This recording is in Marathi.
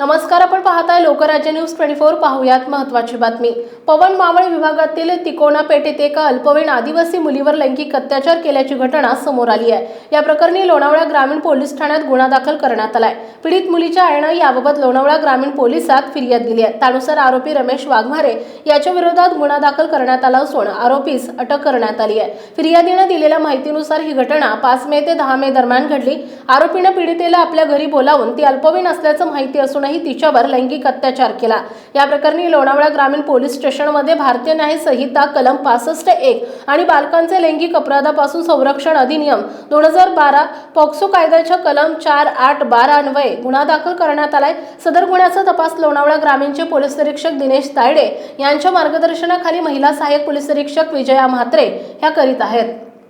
नमस्कार आपण पाहताय लोकराज्य न्यूज ट्वेंटी फोर. पाहूयात महत्वाची बातमी. पवन मावळ विभागातील तिकोना पेठेत एका अल्पवयीन आदिवासी मुलीवर लैंगिक अत्याचार केल्याची घटना समोर आली आहे. या प्रकरणी लोणावळा ग्रामीण पोलीस ठाण्यात गुन्हा दाखल करण्यात आलाय. पीडित मुलीच्या आईनं याबाबत लोणावळा ग्रामीण पोलिसात फिर्याद दिली आहे. त्यानुसार आरोपी रमेश वाघमारे याच्या विरोधात गुन्हा दाखल करण्यात आला असून आरोपीस अटक करण्यात आली आहे. फिर्यादीनं दिलेल्या माहितीनुसार ही घटना पाच मे ते दहा मे दरम्यान घडली. आरोपीनं पीडितेला आपल्या घरी बोलावून ती अल्पवयीन असल्याचं माहिती असून असूनही तिच्यावर लैंगिक अत्याचार केला. या प्रकरणी लोणावळा ग्रामीण पोलीस स्टेशनमध्ये भारतीय न्याय संहिता कलम पासष्ट एक आणि बालकांचे लैंगिक अपराधापासून संरक्षण अधिनियम दोन हजार बारा पॉक्सो कायद्याच्या कलम चार आठ बारा अन्वये गुन्हा दाखल करण्यात आलाय. सदर गुन्ह्याचा तपास लोणावळा ग्रामीणचे पोलीस निरीक्षक दिनेश तायडे यांच्या मार्गदर्शनाखाली महिला सहाय्यक पोलीस निरीक्षक विजया म्हात्रे ह्या करीत आहेत.